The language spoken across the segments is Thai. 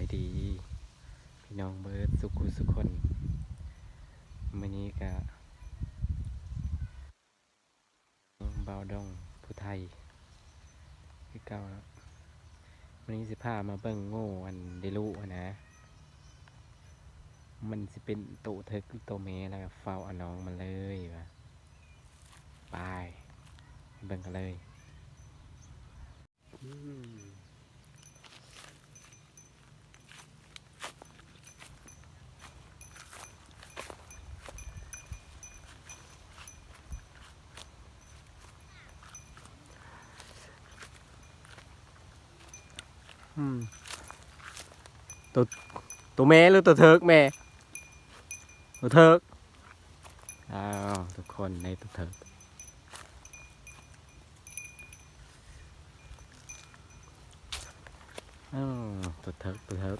ายดี พี่น้องเบิร์ดสุขุสุคนมื่อนี้ก็เบาดองผู้ไทยคือเก่าแล้ววันนี้สิพามาเบิ่งโง่อันเดลุอะนะ มันสิเป็นโตเทิกหรือโตเมแล้วเฝ้าอาน้องมันเลยวะไปเบิ่งกันเลย อืม ตัวตัวแม่หรือตัวเทิกแม่ ตัวเทิกอ้าวทุกคนในตัวเทิกอ้าวตัวเทิกตัวเทิก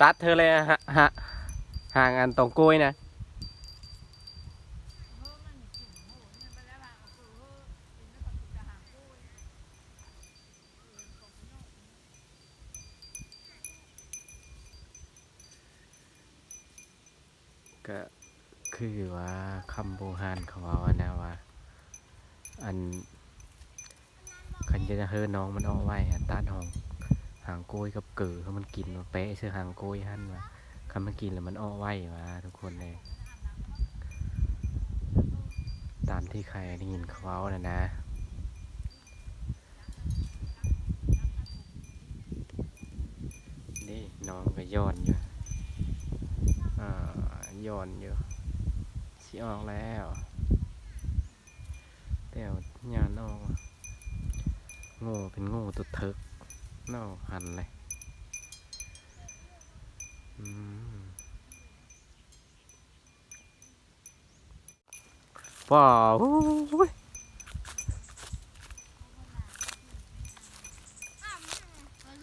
ตัดเธอเลยฮะฮะห่างอันตรงกล้วยนะก็คือว่าคำโบราณเขาว่านะว่า อันคันจะเฮือน้องมันเอาไว้อะตัดห้องางโกยกับเกิดเขามันกินมาเป๊ะเชื่อหางโกยหั่นว่าคันมันกินแล้วมันอ้อไว้ว่าทุกคนเลย ตามที่ใครได้ยินเขาเว้านะนะนี่น้องก็ย้อนอยู่อ่าย้อนอยู่สิออกแล้วแต่ว่ายานออกโง่เป็นโง่ตัวเถิก เน่าหันเลยอืมว้าว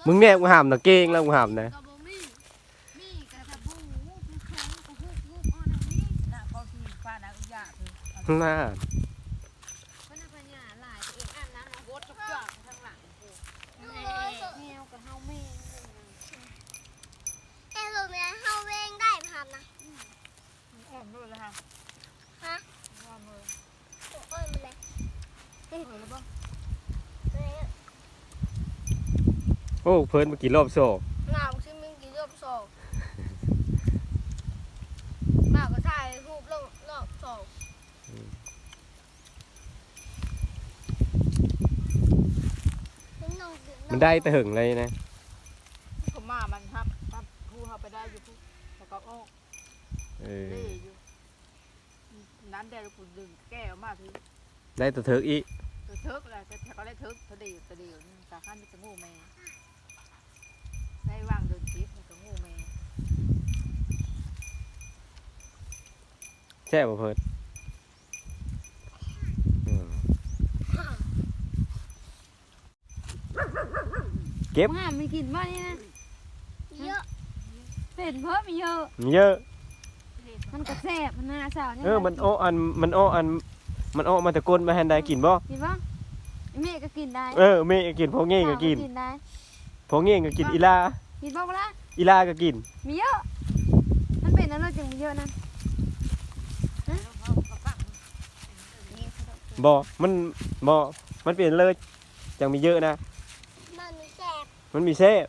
มึงเนี่ยกูหามนะเก่งแล้วกูหามนะกร เออแล้วบ่เลยโอ้เพิ่นมากี่รอบโซ่หนาวชิมิงกี่รอบสองมากก็ถ่ายรูปรอบรอบสองเป็นนองกินมันได้แต่หึงเลยนะผมมามันครับครับผู้เขาไปได้อยู่ผู้แล้วก็อ้อเออเล่อยู่นั้นได้ลูกดึงแก้วมาทีได้ตัวเถิกอีกตัวเทิกแล้วแต่เขาได้เทิกตัวเดียวตัวเดียวนี่สาขานี่จะงูแม่ได้วางเดินทิพย์มันก็งูแม่แช่บ่เพิ่นอืมเก็บห้ามไม่กินบ้านี่นะเยอะเป็นเพราะมีเยอะมันเยอะ มันกระแสบมันน่าสาวเนี่ยเออ มันอ้ออัน มันอ้ออัน มันอ้อมาแตะกนมาแฮนได้กินบ่กินป่ะ แม่ก็กินได้เออแม่ก็กินพอเงี้ยก็กินกินได้พอเงี้ยก็กินอีลากินบ้างละอีลาก็กิน มีเยอะมันเป็นอะไรจึงมีเยอะนะบ่มันบ่มันเปลี่ยนเลยจังมีเยอะนะ มันมีแสบมันมีแซ่บ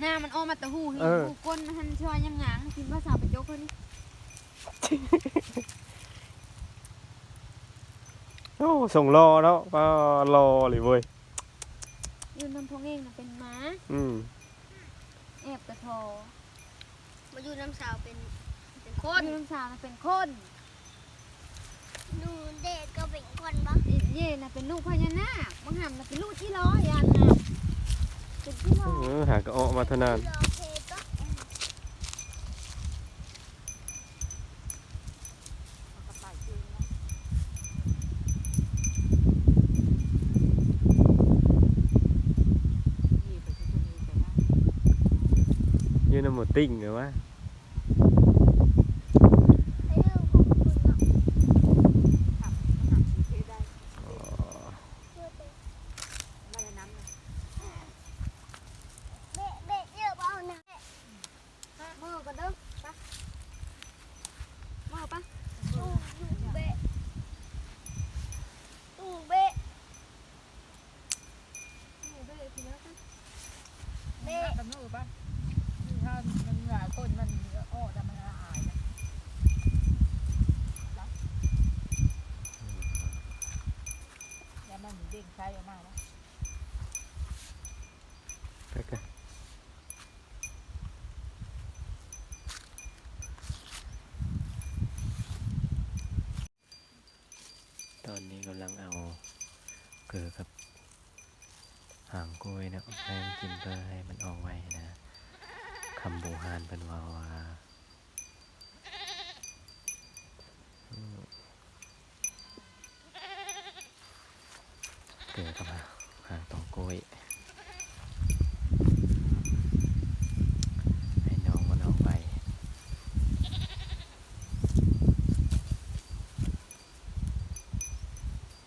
หน้ามันออกมาแตะหูหิเออหูก้นมันหันชอยยังหงางกินภาษาไปยกเลยนี่ โอ้ส่งรอแล้วก็รอเลยเว้ยยืนทำพงเองนะเป็นม้าอืมแอบกระทอมาอยู่น้ำสาวเป็นเป็นคคนนลูกสาวนะเป็นคนดูเด็กก็เป็นคนปะอีเย่นะเป็นลูกพญานาคมังหำนะเป็นลูกที่ล้อยันนะเป็นที่ล้อเออหากระอ้อมาเท่านั้นรอเพก็เขาก็ใส่ชื่อนะ อยู่น้ำหมดติ้งเหรอวะ ไอ้เรื่องของคุณเนาะ ขับมันหนักสีเทได้ อ๋อ เพื่อไป ไม่ได้น้ำนะ เบะเบะเยอะเปล่านะ มือกันเด้อปะมือปะ ตู้ตู้เบะตู้เบะ มือเด้อทีนี้กัน เบะ กับมือป่ะถ้ามันหลายคนมันอ้อแต่มันละอายนะแล้วมันเด้งใช้ออกมาแล้ว ไปกันตอนนี้ กำลังเอาเกลือกับหางกล้วยนะให้มันกินเพื่อให้มันออกไว้นะคำบูฮานเป็นว่าว่าอืมเกลือกับหางตองกล้วย ให้น้องมันออกไป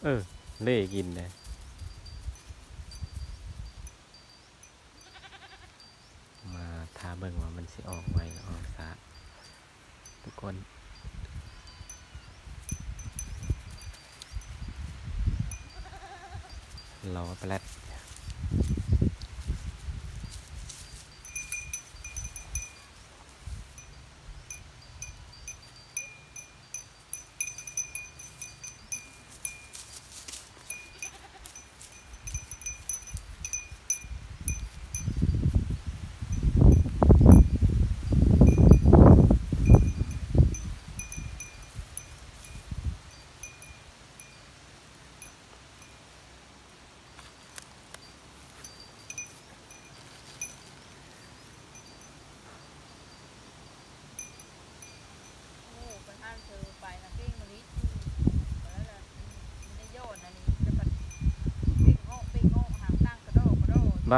เออ เล่กินนะมาทาเบิ่งว่ามันสิออกไวออกซะทุกคนรอแป๊บ โอ้ไปห้างเธอไปนะปิ้งมะลิแล้วล่ะมันได้โยนอันนี้แล้วก็ปิ้งโง่ปิ้งโง่หางตั้งกระโด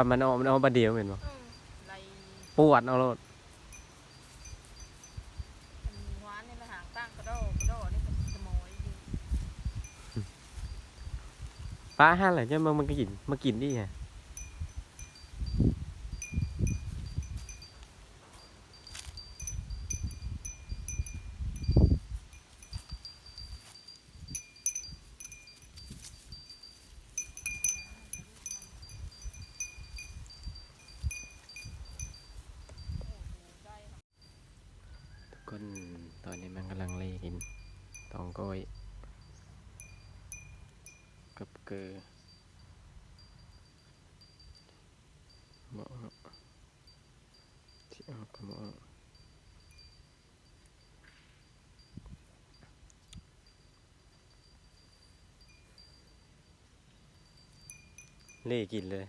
ดกระโดดบ้านมันเอามันเอาบาเดียวเห็นบ่อืมไรปวดเอาโลดมันหวานนี่มันหางตั้งกระโดดกระโดดนี่เป็นสมอยดีป้าห้าอะไรจะมามันก็กินมากินดิฮะ ได้ค่ะ ทุกคนตอนนี้มันกำลังเล่กินตอง ก้อยกับเกลือหมอที่ออกหมอเล่กินเลย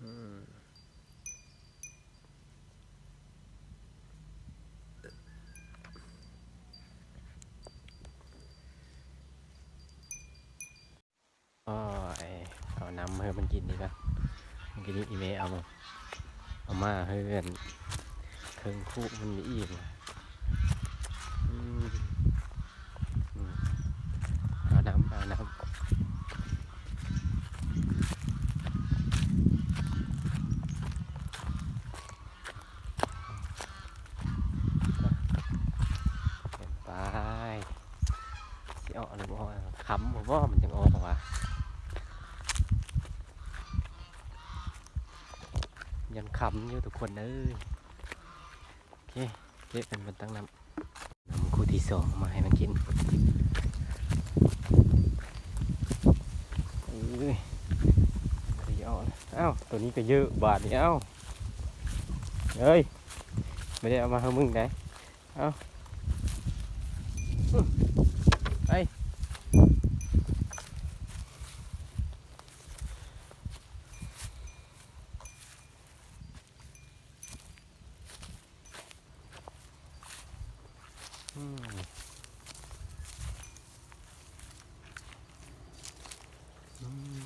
อืมอ๋อไอเอา น้ำให้มันกินดีกว่ามันกินนี่อีเมเอามาเอามาให้เพื่อนเทิงคู่มันมีอีกนะอืมอืมเอาน้ำเอาน้ำ เป็นไปสิออกหรือบ่คำบ่บ่มันจังออกว่ะ ยังคำอยู่ทุกคนเอ้ยโอเคเก็บเป็นบนตั้งน้ำน้ำคู่ที่สองมาให้มันกินเอ้ยขยอนะเอ้าตัวนี้ก็เยอะบาทนี่เอ้าเอ้ยไม่ได้เอามาให้มึงได้า อืม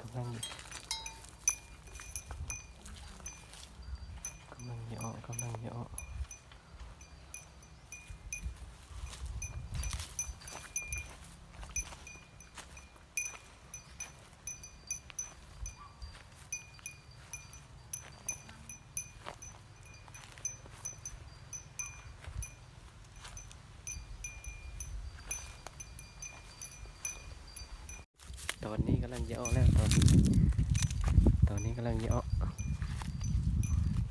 กำลังกำลังเยอะกำลังเยอะต อนนี้กำลังเยอะแล้วตอนนี้ตอนนี้กำลังเยอะ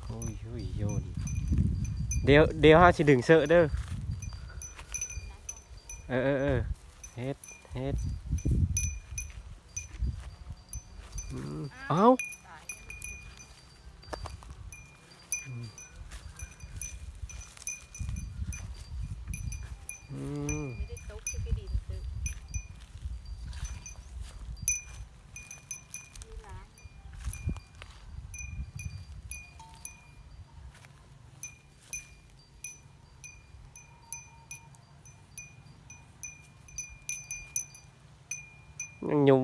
โอ้ยโอ้ยโยนเดี๋ยวเดี๋ยวฮะสิดึงเสื้อเด้อเออเออเออเฮ็ดเฮ็ดอืมเอ้าอืม ไม่ได้ตกที่กระดินตึกนี่ล้าง ยังยุ่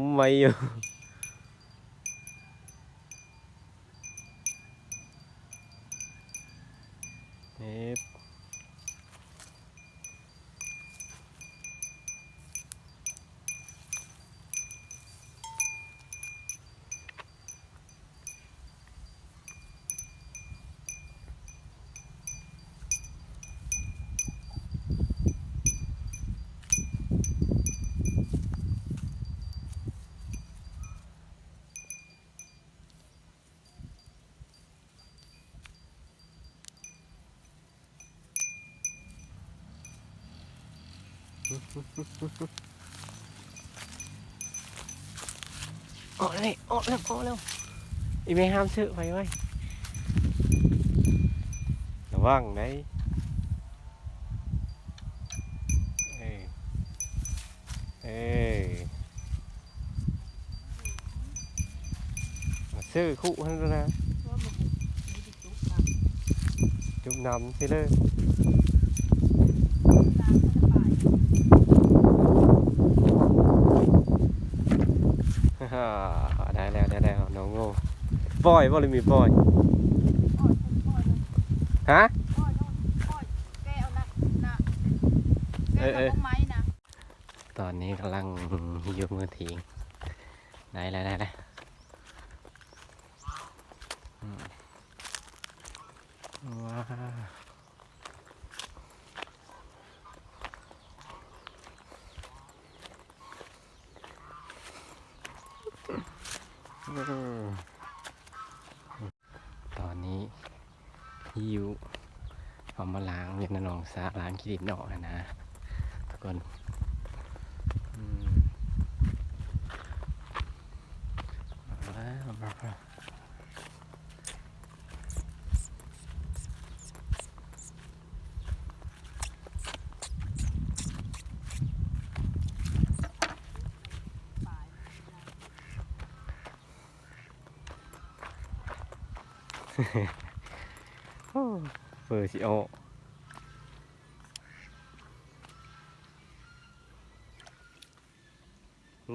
ออกเลยออกแล้วออกแล้วอีเมห้ามซื้อไได้แล้วได้แล้วน้องโง่ปล่อยบ่เลยมีปล่อยฮะเออเออตอนนี้กำลังยกมือถิงได้แล้วได้แล้วว้าวอืม ตอนนี้ยิวเอามาล้างเวียนนองสะล้างขี้ดินออกนะนะทุกคนอืมว้าว เปิดสิโอ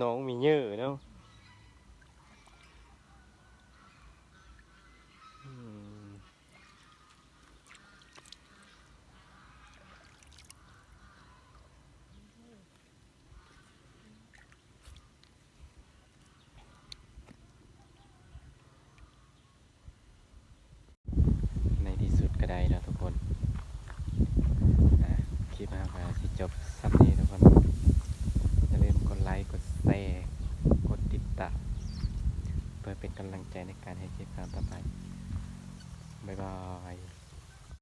น้องมีเยอะเนาะอืมในที่สุดก็ได้แล้วทุกคนอะคลิปมาก็สิจบสัปนี้ทุกคน อย่าลืมกดไลค์ กดแชร์ กดติดตามเพื่อเป็นกำลัง ใจในการให้คลิปตามต่อไปบ๊ายบาย